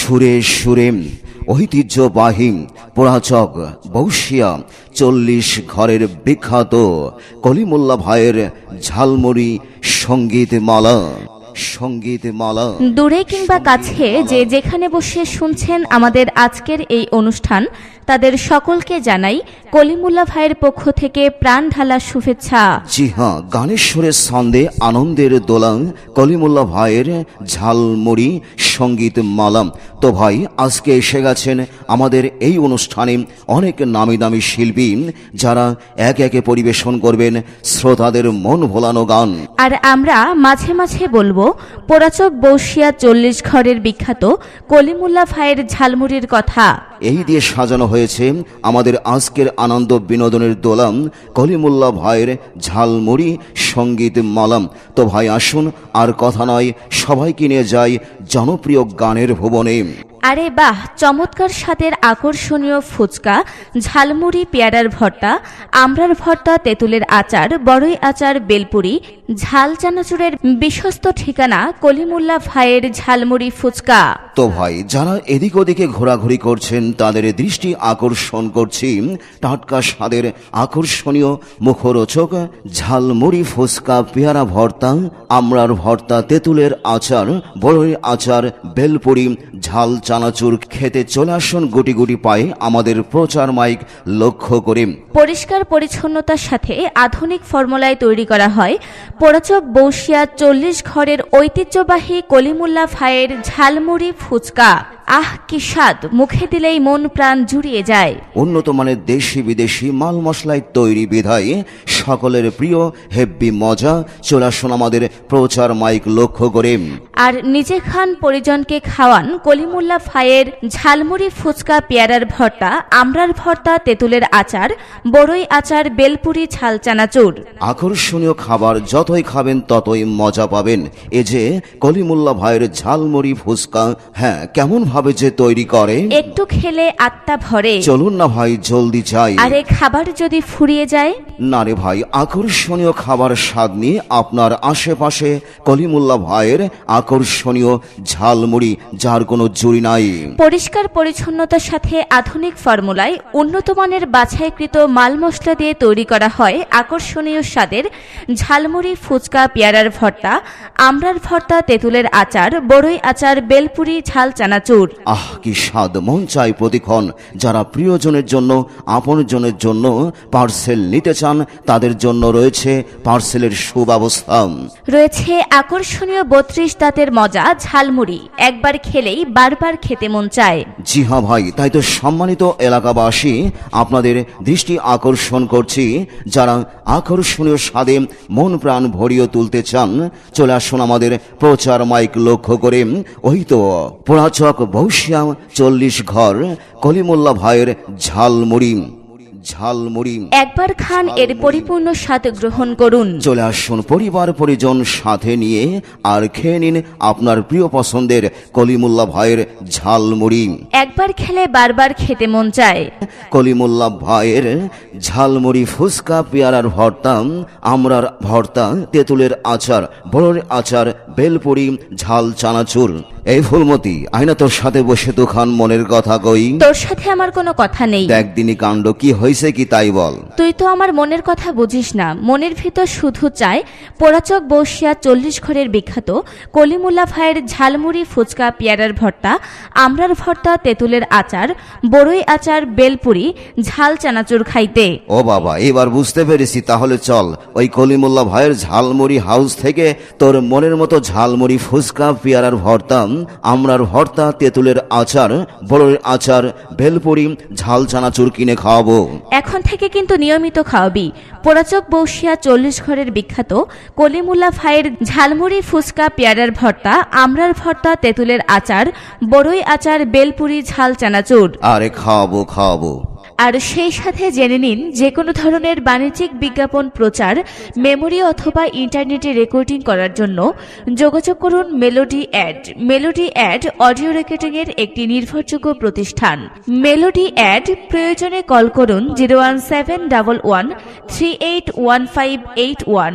সুরে সুরে ঐতিহ্যবাহী পোড়াচক বৌসিয়া চল্লিশ ঘরের বিখ্যাত কলিমুল্লা ভাইয়ের ঝালমুড়ি সংগীত মালা সংগীত মালা। দূরে কিংবা কাছে যে যেখানে বসে শুনছেন আমাদের আজকের এই অনুষ্ঠান তাদের সকলকে জানাই কলিমুল্লা ভাইয়ের পক্ষ থেকে প্রাণ ঢালা শুভেচ্ছা। জি হ্যাঁ গানের সুরে ছন্দে আনন্দের দোলাং কলিমুল্লা ভাইয়ের ঝালমুড়ি সংগীত মালাম তো ভাই আজকে এসে গেছেন আমাদের এই অনুষ্ঠানে অনেক নামি দামি শিল্পী যারা এক একে পরিবেশন করবেন শ্রোতাদের মন ভোলানো গান। আর আমরা মাঝে মাঝে বলব পোড়াচক বৌসিয়া চল্লিশ ঘরের বিখ্যাত কলিমুল্লা ভাইয়ের ঝালমুড়ির কথা। এই দিয়ে সাজানো হয়েছে আমাদের আজকের আনন্দ বিনোদনের দোলাম কলিমুল্লা ভাইয়ের ঝালমুড়ি সংগীত মালাম। তো ভাই আসুন আর কথা নয় সবাইকে নিয়ে যাই জনপ্রিয় গানের ভুবনে। আরে বাহ চমৎকার স্বাদের আকর্ষণীয় ফুচকা ঝালমুড়ি পেয়ারার ভর্তা আমরার ভর্তা তেঁতুলের আচার বড়ই আচার বেলপুরি ঝাল চানাচুরের বিশ্বস্ত ঠিকানা কলিমুল্লা ভাইয়ের ঝালমুড়ি ফুচকা। তো ভাই যারা এদিক ওদিকে ঘোরাঘুরি করছেন তাদের দৃষ্টি আকর্ষণ করছি। টাটকা স্বাদের আকর্ষণীয় মুখরোচক ঝালমুড়ি ফুচকা পেয়ারা ভর্তা, আমরার ভর্তা, তেঁতুলের আচার, বড়ই আচার, বেলপুরি, ঝাল চানাচুর খেতে চলে আসুন গুটি গুটি পায়ে আমাদের প্রচার মাইক লক্ষ্য করে। পরিষ্কার পরিচ্ছন্নতার সাথে আধুনিক ফর্মুলায় তৈরি করা হয়। পোড়াচক বৌসিয়া চল্লিশ ঘরের ঐতিহ্যবাহী কলিমুল্লা ভাইয়ের ঝালমুড়ি ফুচকা। আহ কি স্বাদ। মুখে দিলেই মন প্রাণ জুড়িয়ে যায়। উন্নত মানের দেশি বিদেশি মাল মশলায় তৈরি বিধায় সকলের প্রিয় হেব্বি মজা। চলে আসুন আমাদের প্রচার মাইক লক্ষ্য করে। আর নিজে খান পরিজনকে খাওয়ান কলিমুল্লা ফায়ের ঝালমুড়ি ফুচকা পেয়ারার ভর্তা আমরার ভর্তা তেঁতুলের আচার বড়ই আচার বেলপুরি ছাল চানাচুর। আকর্ষণীয় খাবার যতই খাবেন ততই মজা পাবেন। এ যে কলিমুল্লা ভাইয়ের ঝালমুড়ি ফুচকা হ্যাঁ কেমন ভাবে যে তৈরি করে? একটু খেলে আত্মা ভরে। চলুন না ভাই জলদি যাই। আরে খাবার যদি ফুরিয়ে যায়? না রে ভাই আকর্ষণীয় খাবার স্বাদ নিয়ে আপনার আশেপাশে কলিমুল্লা ভাইয়ের আকর্ষণীয় ঝালমুড়ি যার কোনো জুড়ি নাই। পরিষ্কার পরিচ্ছন্নতার সাথে আধুনিক ফর্মুলায় উন্নত মানের বাছাইকৃত মাল মশলা দিয়ে তৈরি করা হয় আকর্ষণীয় স্বাদের ঝালমুড়ি ফুচকা পেয়ারার ভর্তা আমরার ভর্তা তেঁতুলের আচার বড়ই আচার বেলপুরি ঝাল চানাচুর। আহ কি স্বাদ মন চাই প্রতিক্ষণ। যারা প্রিয়জনের জন্য আপনজনের জন্য পার্সেল নিতে চান তাদের জন্য রয়েছে পার্সেলের সুব্যবস্থা। রয়েছে আকর্ষণীয় বত্রিশ দাঁতের মজা ঝালমুড়ি। একবার খেলেই বারবার খেতে মন চায়। জি হ্যাঁ ভাই তাই তো সম্মানিত এলাকাবাসী আপনাদের দৃষ্টি আকর্ষণ করছি। যারা আকর্ষণীয় স্বাদে মন প্রাণ ভরিয়ে তুলতে চান চলে আসুন আমাদের প্রচার মাইক লক্ষ্য করে। ওই তো পোড়াচক বৌসিয়া চল্লিশ ঘর কলিমুল্লা ভাইয়ের ঝালমুড়ি ঝালমুড়ি একবার খান এর পরিপূর্ণ স্বাদ গ্রহণ করুন। চলে আসুন পরিবার পরিজন সাথে নিয়ে আর খেয়ে নিন আপনার প্রিয় পছন্দের কলিমুল্লা ভাইয়ের ঝালমুড়ি একবার খেলে বারবার খেতে মন চায়। কলিমুল্লা ভাইয়ের ঝালমুড়ি ফুচকা পেয়ারার ভর্তা আমরার ভর্তা তেঁতুলের আচার বড়ের আচার বেলপুরি ঝাল চানাচুর। এই ফুলমতি আয়না তোর সাথে বসে তো খান মনের কথা কই। তোর সাথে আমার কোনো কথা নেই। দেখ দিনই কাণ্ড কি হয়েছে কি তাই বল। তুই তো আমার মনের কথা বুঝিস না। মনের ভিতর শুধু চায় পোড়াচক বসিয়া চল্লিশ ঘরের বিখ্যাত কলিমুল্লা ভাইয়ের ঝালমুড়ি ফুচকা পেয়ারার ভর্তা আমরার ভর্তা তেঁতুলের আচার বড়ই আচার বেলপুরি ঝাল চানাচুর খাইতে। ও বাবা এবার বুঝতে পেরেছি তাহলে চল ওই কলিমুল্লা ভাইয়ের ঝালমুড়ি হাউস থেকে তোর মনের মতো ঝালমুড়ি ফুচকা পেয়ারার ভর্তা আমরার ভর্তা তেঁতুলের আচার বড়ের আচার বেলপুরি ঝাল চানাচুর কিনে খাওয়াবো। এখন থেকে কিন্তু নিয়মিত খাওয়াবি। পোড়াচক বৌসিয়া চল্লিশ ঘরের বিখ্যাত কলিমুল্লা ভাইয়ের ঝালমুড়ি ফুচকা পেয়ারার ভর্তা আমরার ভর্তা তেঁতুলের আচার বড়ই আচার বেলপুরি ঝাল চানাচুর। আরে খাওয়াবো খাওয়াবো। আর সেই সাথে জেনে নিন যে কোনো ধরনের বাণিজ্যিক বিজ্ঞাপন প্রচার, মেমোরি অথবা ইন্টারনেটে রেকর্ডিং করার জন্য যোগাযোগ করুন melody ad melody ad audio রেকর্ডিংয়ের একটি নির্ভরযোগ্য প্রতিষ্ঠান। মেলোডি অ্যাড প্রয়োজনে কল করুন zero one seven double one three eight one five eight one.